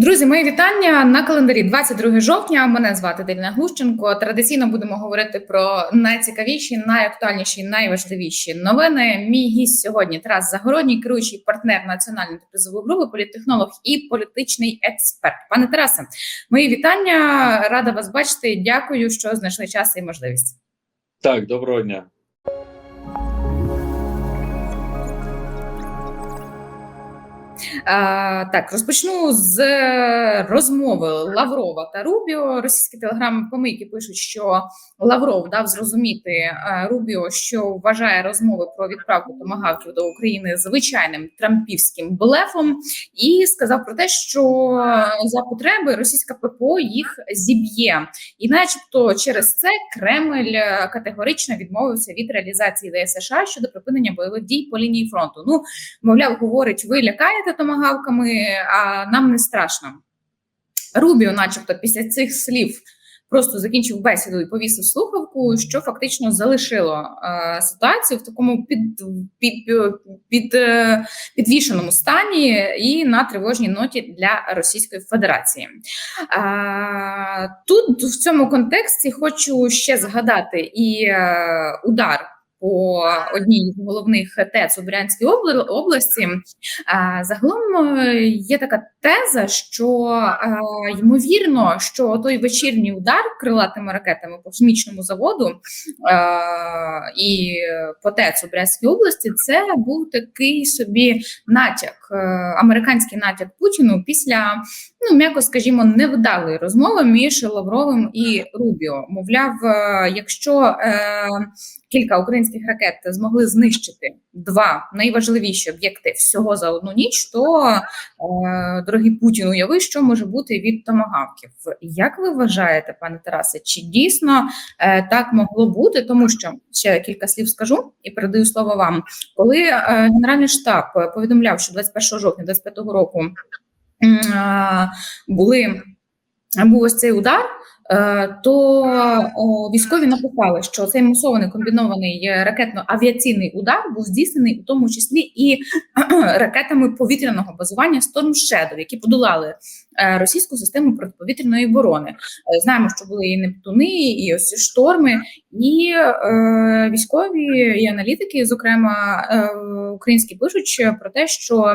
Друзі, мої вітання на календарі 22 жовтня. Мене звати Деліна Глущенко. Традиційно будемо говорити про найцікавіші, найактуальніші, найважливіші новини. Мій гість сьогодні Тарас Загородній, керуючий партнер національної призової групи, політтехнолог і політичний експерт. Пане Тарасе, мої вітання. Рада вас бачити. Дякую, що знайшли час і можливість. Так, доброго дня. Так, розпочну з розмови Лаврова та Рубіо. Російські телеграм-помийки пишуть, що Лавров дав зрозуміти Рубіо, що вважає розмови про відправку томагавків до України звичайним трампівським блефом, і сказав про те, що за потреби російська ППО їх зіб'є, і, начебто, через це Кремль е, категорично відмовився від реалізації США щодо припинення бойових дій по лінії фронту. Ну мовляв, говорить, ви лякаєте томагавками, а нам не страшно. Рубіо, начебто, після цих слів просто закінчив бесіду і повісив слухавку, що фактично залишило е, ситуацію в такому під, під, під, е, підвішеному стані і на тривожній ноті для Російської Федерації. Е, тут в цьому контексті хочу ще згадати і е, удар по одній з головних ТЕЦ у Брянській області. Загалом е, є така теза, що е, ймовірно, що той вечірній удар крилатими ракетами по хімічному заводу е, і по ТЕЦ у Брянській області це був такий собі натяк, американський натяк Путіну після, ну м'яко скажімо, невдалої розмови між Лавровим і Рубіо. Мовляв, якщо е, кілька українських ракет змогли знищити два найважливіші об'єкти всього за одну ніч, то е, дорогий Путін уяви, що може бути від томагавків. Як ви вважаєте, пане Тарасе, чи дійсно е, так могло бути? Тому що ще кілька слів скажу і передаю слово вам. Коли е, Генеральний штаб повідомляв, що 21 жовтня 2025 року е, були був ось цей удар. Е, То військові написали, що цей масований комбінований ракетно-авіаційний удар був здійснений у тому числі і ракетами повітряного базування Storm Shadow, які подолали е, російську систему протиповітряної оборони. Е, Знаємо, що були і Нептуни, і ось шторми, і е, військові і аналітики, зокрема е, українські, пишуть про те, що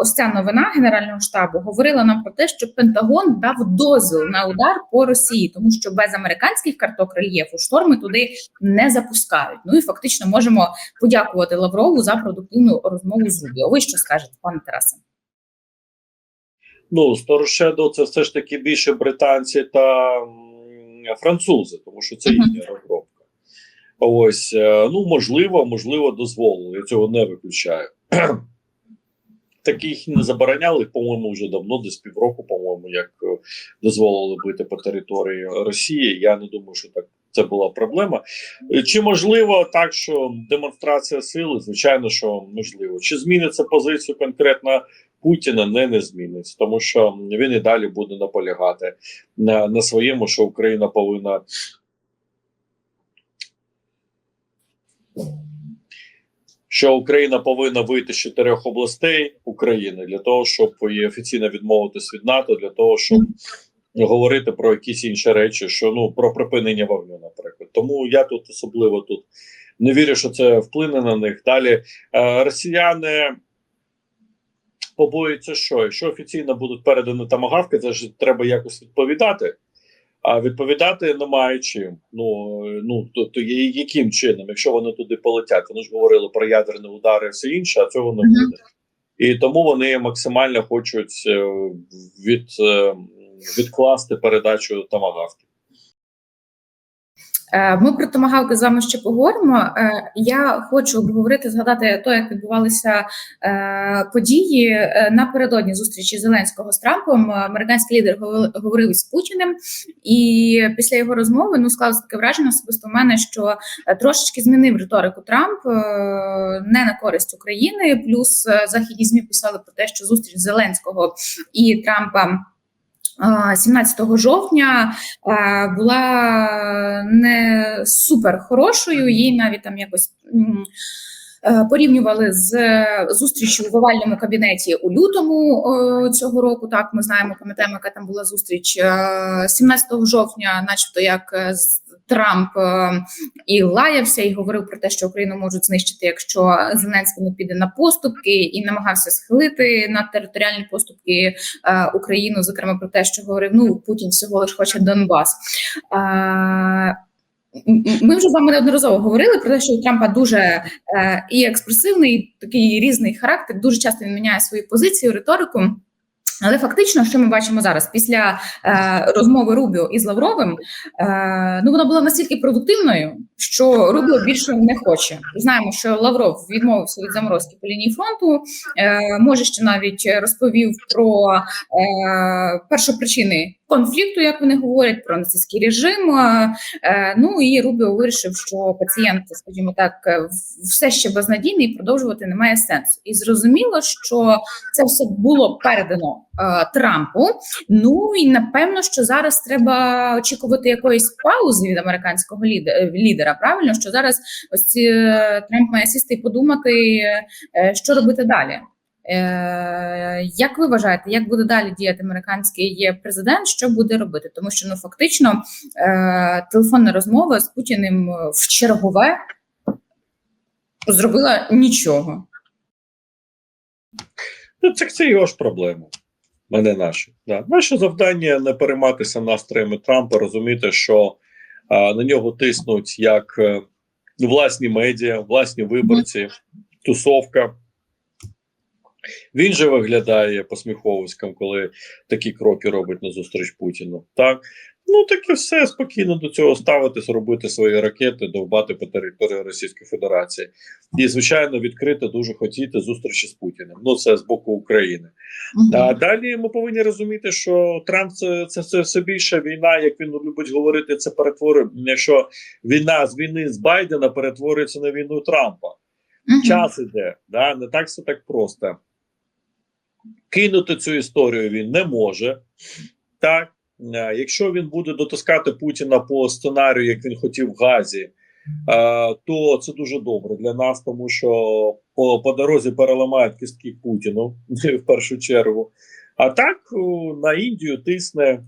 ось ця новина Генерального штабу говорила нам про те, що Пентагон дав дозвіл на удар по Росії, тому що без американських карток рельєфу шторми туди не запускають. Ну і фактично можемо подякувати Лаврову за продуктивну розмову з Рубіо. Ви що скажете, пане Тарасе? Ну, Сторошедо це все ж таки більше британці та французи, тому що це їхня розробка. Ось, е, ну, можливо, можливо, дозволили. Я цього не виключаю. Таких не забороняли, по-моєму, вже давно, десь півроку, по-моєму, як е, дозволили бити по території Росії. Я не думаю, що так це була проблема. Е, Чи можливо так, що демонстрація сили? Звичайно, що можливо. Чи зміниться позицію конкретно Путіна? Не, не зміниться, тому що він і далі буде наполягати на, на своєму, що Україна повинна. Що Україна повинна вийти з чотирьох областей України для того, щоб і офіційно відмовитись від НАТО, для того, щоб говорити про якісь інші речі, що ну про припинення вогню, наприклад. Тому я тут особливо тут не вірю, що це вплине на них. Далі е, росіяни побоюються, що якщо офіційно будуть передані тамагавки, це ж треба якось відповідати. А відповідати немає чим. Ну ну то, то яким чином, якщо вони туди полетять, вони ж говорили про ядерні удари і все інше, а цього не буде. І тому вони максимально хочуть е, від, е, відкласти передачу тамагавки. Е, Ми про томагавки з вами ще поговоримо. Е, Я хочу обговорити, згадати то, як відбувалися е, події напередодні зустрічі Зеленського з Трампом. Американський лідер говорив- із Путіним, і після його розмови ну склалося таке враження особисто в мене, що трошечки змінив риторику Трамп не на користь України. Плюс західні змі писали про те, що зустріч Зеленського і Трампа. А, 17 жовтня е, була не супер хорошою, їй навіть там якось Е, Порівнювали з е, зустрічю в овальному кабінеті у лютому е, цього року. Так, ми знаємо, пам'ятаємо, яка там була зустріч Е, 17 жовтня, начебто, як е, Трамп е, і лаявся, і говорив про те, що Україну можуть знищити, якщо Зеленський не піде на поступки, і намагався схилити на територіальні поступки е, Україну, зокрема про те, що говорив: ну Путін всього лиш хоче Донбас. Е, Ми вже з вами неодноразово говорили про те, що у Трампа дуже е, і експресивний, такий різний характер. Дуже часто він міняє свою позицію, риторику. Але фактично, що ми бачимо зараз після е, розмови Рубіо із Лавровим, е, ну вона була настільки продуктивною, що Рубіо більше не хоче. Знаємо, що Лавров відмовився від заморозки по лінії фронту. Е, може, ще навіть розповів про е, першопричини конфлікту, як вони говорять, про нацистський режим. Е, Е, Ну і Рубіо вирішив, що пацієнт, скажімо так, все ще безнадійний, продовжувати немає сенсу. І зрозуміло, що це все було передано Трампу. Ну і напевно, що зараз треба очікувати якоїсь паузи від американського е, лідера. Правильно, що зараз ось е, Трамп має сісти і подумати, е, що робити далі. Е, Як ви вважаєте, як буде далі діяти американський президент? Що буде робити? Тому що ну фактично е, телефонна розмова з Путіним в чергове зробила нічого. Ну, це, це його ж проблема. А не наші. Да. Наше завдання не перейматися настроями Трампа, розуміти, що а, на нього тиснуть як е, власні медіа, власні виборці, тусовка. Він же виглядає посміховиськом, коли такі кроки робить на зустріч Путіну. Так ну так і все спокійно до цього ставитись, робити свої ракети, довбати по території Російської Федерації. І, звичайно, відкрито дуже хотіти зустрічі з Путіним. Ну це з боку України. А далі ми повинні розуміти, що Трамп це, це, це все більше війна, як він любить говорити, це перетворює, що війна з війни з Байдена перетворюється на війну Трампа. Мгм. Час іде, да? не так все так просто. Кинути цю історію він не може. Так, якщо він буде дотискати Путіна по сценарію, як він хотів в Газі, е, то це дуже добре для нас, тому що по, по дорозі переламають кістки Путіну в першу чергу. А так на Індію тисне, е,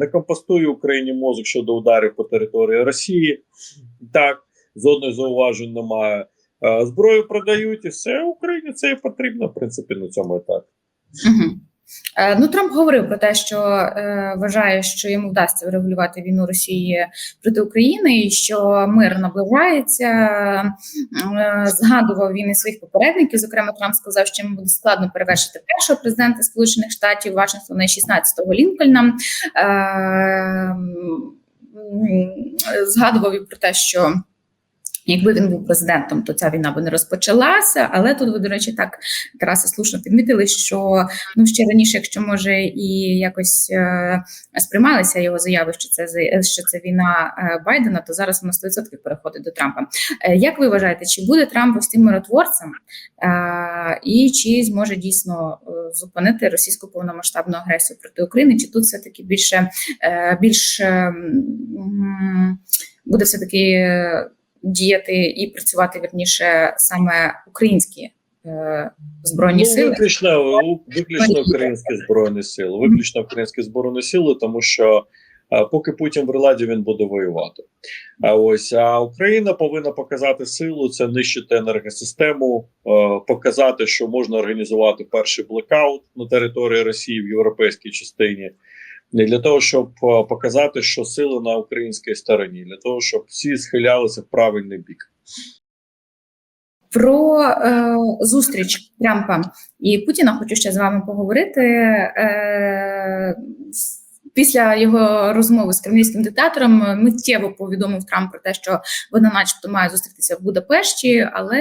не компостує Україні мозок щодо ударів по території Росії. Так, жодних зауважень немає. Е, Зброю продають і все Україні це і потрібно, в принципі, на цьому етапі. Е, Ну, Трамп говорив про те, що е, вважає, що йому вдасться врегулювати війну Росії проти України, і що мир наближається. Е, згадував він і своїх попередників. Зокрема, Трамп сказав, що йому буде складно перевершити першого президента Сполучених Штатів Вашингтона 16-го Лінкольна. Е, м, згадував і про те, що. Якби він був президентом, то ця війна би не розпочалася. Але тут ви, до речі, так і слушно підмітили, що ну ще раніше, якщо може і якось е, сприймалися його заяви, що це що це війна е, Байдена, то зараз вона 100% переходить до Трампа. Е, як ви вважаєте, чи буде Трамп ось тим миротворцем, е, і чи зможе дійсно е, зупинити російську повномасштабну агресію проти України? Чи тут все таки більше е, більш е, буде все таки діяти і працювати вірніше саме українські е, збройні ну, сили? Виключно, виключно українські збройні сили. Виключно українські збройні сили, тому що поки Путін в владі, він буде воювати. А ось а Україна повинна показати силу, це нищити енергосистему, е, показати, що можна організувати перший блекаут на території Росії в європейській частині. Не для того, щоб е, показати, що сили на українській стороні, для того, щоб всі схилялися в правильний бік. Про е, зустріч Трампа і Путіна хочу ще з вами поговорити. Е, Після його розмови з кремлівським диктатором миттєво повідомив Трамп про те, що вона, начебто, має зустрітися в Будапешті. Але,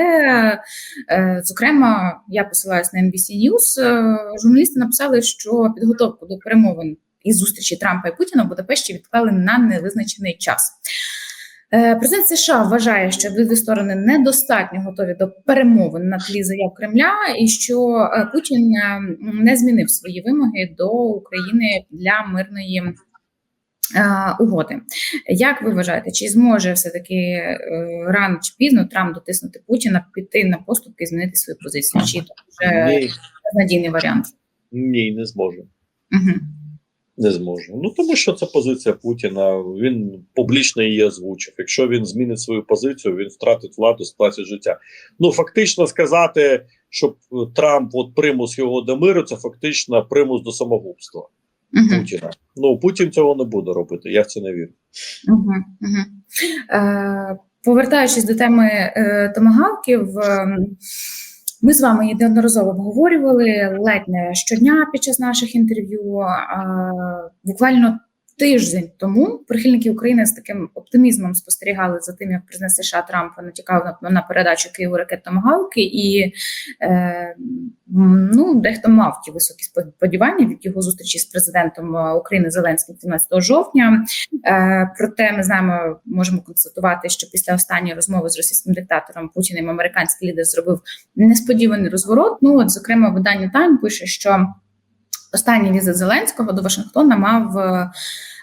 е, зокрема, я посилаюсь на NBC News, е, журналісти написали, що підготовку до перемовин і зустрічі Трампа і Путіна в Будапешті відклали на невизначений час. Е, Президент США вважає, що обидві сторони недостатньо готові до перемовин на тлі заяв Кремля, і що е, Путін е, не змінив свої вимоги до України для мирної угоди. Як ви вважаєте, чи зможе все-таки е, рано чи пізно Трамп дотиснути Путіна, піти на поступки і змінити свою позицію? Чи це вже надійний варіант? ні, не зможе. Угу. Не зможе. Ну тому що це позиція Путіна. Він публічно її озвучив. Якщо він змінить свою позицію, він втратить владу, сплатить життя. Ну фактично сказати, що Трамп от примус його до миру, це фактично примус до самогубства Угу. Путіна. Ну Путін цього не буде робити. Я в це не вірю. Угу, угу. Е, повертаючись до теми е, томагавків, е, ми з вами неодноразово обговорювали ледь не щодня під час наших інтерв'ю. Буквально тиждень тому прихильники України з таким оптимізмом спостерігали за тим, як президент США Трамп натякав на, на передачу Києву ракет томагавки, і е, ну, дехто мав ті високі сподівання від його зустрічі з президентом е, України Зеленським 17 жовтня. Е, проте ми знаємо, можемо констатувати, що після останньої розмови з російським диктатором Путіним американський лідер зробив несподіваний розворот. Ну от, зокрема, видання Time пише, що останній візит Зеленського до Вашингтона мав.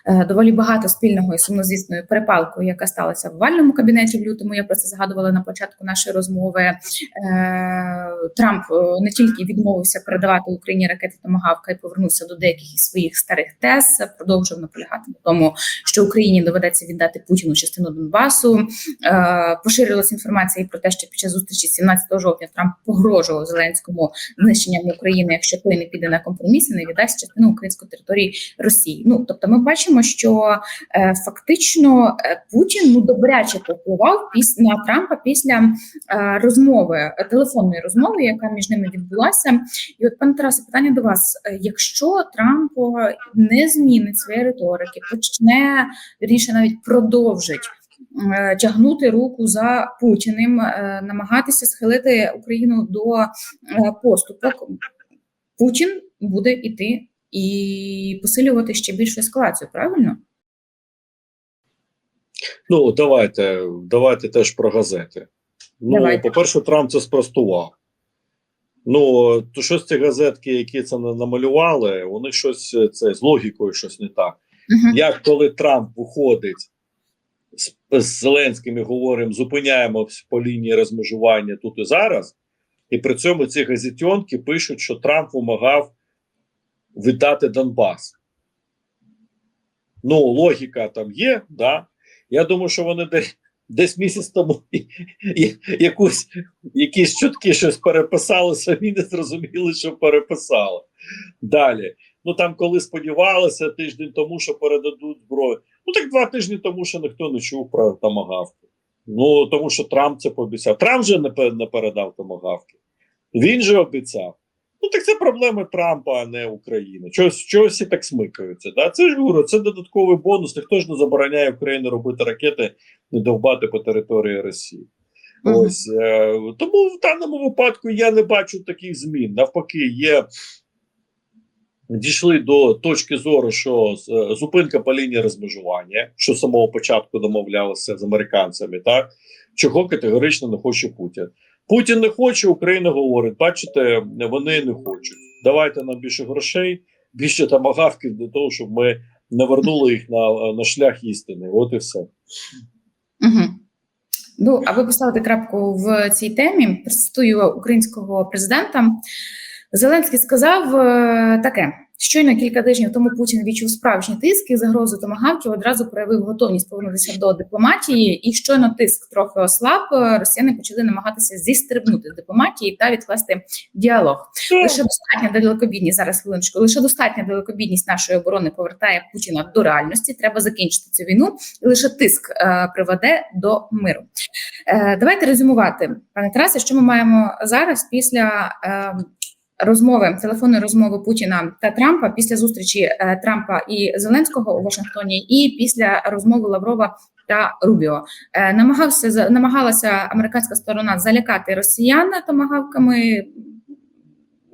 Е, Доволі багато спільного і сумнозвісною перепалкою, яка сталася в вальному кабінеті в лютому. Я про це згадувала на початку нашої розмови. Е, Трамп е, не тільки відмовився передавати Україні ракети Томагавка і повернувся до деяких із своїх старих тез, продовжив наполягати на тому, що Україні доведеться віддати Путіну частину Донбасу. Поширилася інформація і про те, що під час зустрічі 17 жовтня Трамп погрожував Зеленському знищенням України, якщо той не піде на компроміс і не віддасть частину української території Росії. Ну тобто, ми бачимо, що е, фактично е, Путін ну добряче повпливав піс на Трампа після е, розмови телефонної розмови, яка між ними відбулася. І от пане Тарасе, питання до вас: Е, якщо Трамп не змінить своєї риторики, почне вірніше навіть продовжить. е, Тягнути руку за Путіним, намагатися схилити Україну до поступок, Путін буде іти і посилювати ще більшу ескалацію, правильно? Ну давайте, давайте теж про газети. Ну, по-перше, Трамп це спростував. Ну, то щось ці газетки, які це намалювали, у них щось це з логікою щось не так. Угу. Як коли Трамп виходить з, з Зеленським і говоримо, зупиняємось по лінії розмежування тут і зараз, і при цьому ці газетенки пишуть, що Трамп вимагав віддати Донбас. Ну, логіка там є, да. Я думаю, що вони десь, десь місяць тому якусь, якісь чутки щось переписали, самі не зрозуміли, що переписали. Далі. Ну там, коли сподівалися тиждень тому, що передадуть зброю. Ну так два тижні тому, що ніхто не чув про томагавки. Ну тому що Трамп це пообіцяв. Трамп же не передав томагавки. Він же обіцяв. Ну так це проблеми Трампа, а не України. Чогось, чогось всі так смикаються. Да? Це ж говорю, це додатковий бонус. Ніхто ж не забороняє Україні робити ракети, не довбати по території Росії. Мгм. Ось е, тому в даному випадку я не бачу таких змін. Навпаки, є дійшли до точки зору, що е, зупинка по лінії розмежування, що з самого початку домовлялися з американцями, так чого категорично не хоче Путін. Путін не хоче, Україна говорить: бачите, вони не хочуть. Давайте нам більше грошей, більше тамагавків для того, щоб ми не вернули їх на, на шлях істини. От і все. Угу. Ну, аби поставити крапку в цій темі, процитую українського президента. Зеленський сказав е, таке: щойно кілька тижнів тому Путін відчув справжні тиск і загрозу томагавків одразу проявив готовність повернутися до дипломатії. І щойно тиск трохи ослаб, росіяни почали намагатися зістрибнути з дипломатії та відкласти діалог. Лише достатня далекобідність зараз хвилиночку. Лише достатня далекобідність нашої оборони повертає Путіна до реальності. Треба закінчити цю війну, і лише тиск е, приведе до миру. Е, давайте резюмувати, пане Тарасе, що ми маємо зараз після. Е, Розмови телефонної розмови Путіна та Трампа після зустрічі е, Трампа і Зеленського у Вашингтоні, і після розмови Лаврова та Рубіо е, намагався намагалася американська сторона залякати росіян томагавками.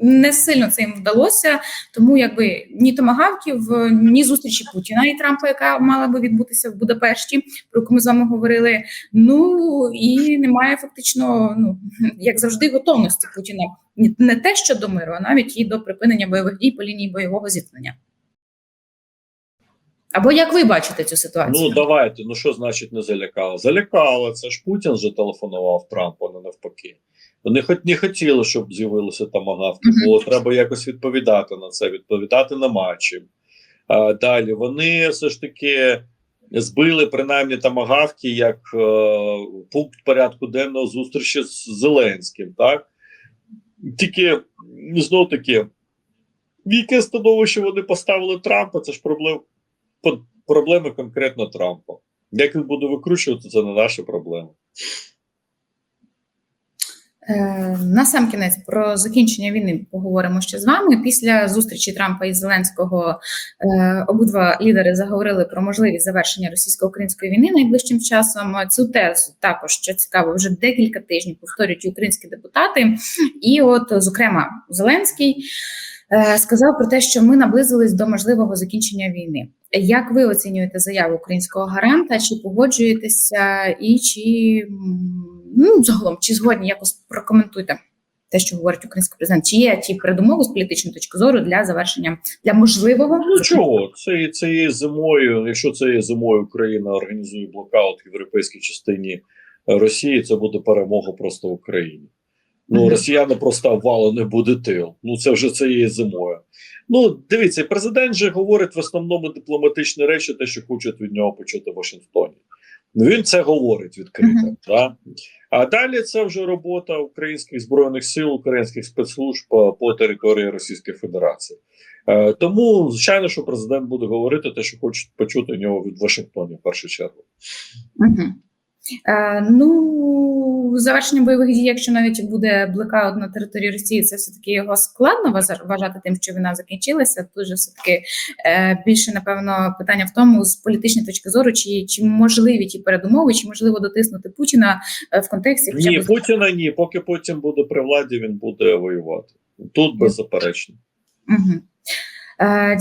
Не сильно це їм вдалося, тому якби ні томагавків, ні зустрічі Путіна і Трампа, яка мала би відбутися в Будапешті, про яку ми з вами говорили. Ну і немає фактично, ну як завжди, готовності Путіна не те, що до миру, а навіть і до припинення бойових дій по лінії бойового зіткнення. Або як ви бачите цю ситуацію? Ну давайте. Ну що значить не залякали? Залякали. Це ж Путін же телефонував Трампу, а не навпаки. Вони хоч не хотіли, щоб з'явилися тамагавки, Мгм. бо треба якось відповідати на це, відповідати на матчі. А, далі вони все ж таки збили принаймні тамагавки як е, пункт порядку денного зустрічі з Зеленським. Так тільки знов таки, в яке становище вони поставили Трампа, це ж проблем, проблеми конкретно Трампа. Як він буде викручувати, це не наша проблема. Е, На сам кінець про закінчення війни поговоримо ще з вами. Після зустрічі Трампа і Зеленського е, обидва лідери заговорили про можливість завершення російсько-української війни найближчим часом. Цю тезу також що цікаво, вже декілька тижнів повторюють українські депутати. І, от, зокрема, Зеленський сказав про те, що ми наблизились до можливого закінчення війни. Як ви оцінюєте заяву українського гаранта? Чи погоджуєтеся, і чи ну загалом чи згодні якось прокоментуйте те, що говорить український президент? Чи є ті передумови з політичної точки зору для завершення для можливого Ну чого? Це, це зимою. Якщо це є зимою, Україна організує блокаут в європейській частині е, Росії, це буде перемога просто в Україні. Ну, росіяни просто не буде тил. Ну це вже це є зимою. Ну, дивіться, президент же говорить в основному дипломатичні речі, те, що хочуть від нього почути в Вашингтоні. Ну, він це говорить відкрито. Мгм. Да? А далі це вже робота українських збройних сил, українських спецслужб по, по території Російської Федерації. Е, тому, звичайно, що президент буде говорити те, що хочуть почути в нього від Вашингтоні в першу чергу. Угу. Е, ну, завершення бойових дій, якщо навіть буде блекаут на території Росії, це все таки його складно вважа- вважати тим, що війна закінчилася. Тут же все таки е, більше напевно питання в тому, з політичної точки зору, чи, чи можливі ті передумови, чи можливо дотиснути Путіна е, в контексті хоча Ні, б Путіна ні. Поки Путін буде при владі, він буде воювати. Тут беззаперечно. Угу.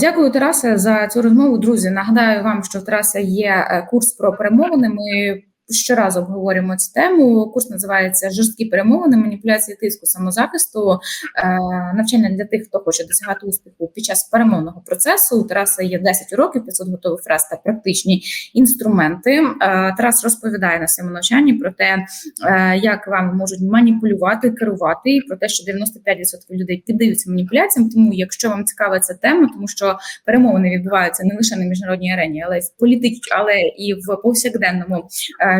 Дякую, Тарасе, за цю розмову. Друзі, нагадаю вам, що в Тараса є курс про перемовини. Ми щоразу обговорюємо цю тему. Курс називається Жорсткі перемовини, маніпуляції тиску самозахисту, е, навчання для тих, хто хоче досягати успіху під час перемовного процесу. У Тараса є 10 уроків, 500 готових фраз та практичні інструменти. Е, Тарас розповідає на своєму навчанні про те, е, як вам можуть маніпулювати, керувати, і про те, що 95% людей піддаються маніпуляціям. Тому, якщо вам цікава ця тема, тому що перемовини відбуваються не лише на міжнародній арені, але й в політич, але і в повсякденному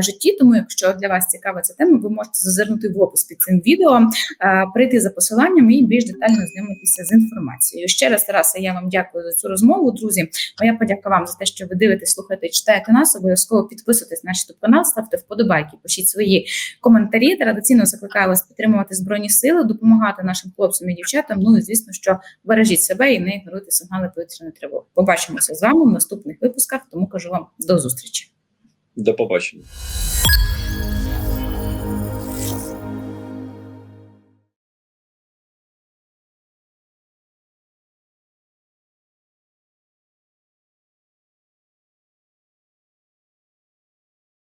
житті. Тому, якщо для вас цікава ця тема, ви можете зазирнути в опис під цим відео, е, прийти за посиланням і більш детально знайомитися з інформацією. Ще раз, Тараса, я вам дякую за цю розмову, друзі. Моя подяка вам за те, що ви дивитесь, слухаєте, читаєте нас. Обов'язково підписуйтесь на наш youtube канал, ставте вподобайки, пишіть свої коментарі. Традиційно закликаю вас підтримувати збройні сили, допомагати нашим хлопцям і дівчатам. Ну і звісно, що бережіть себе і не ігноруйте сигнали повітряної тривоги. Побачимося з вами в наступних випусках. Тому кажу вам до зустрічі. До побачення.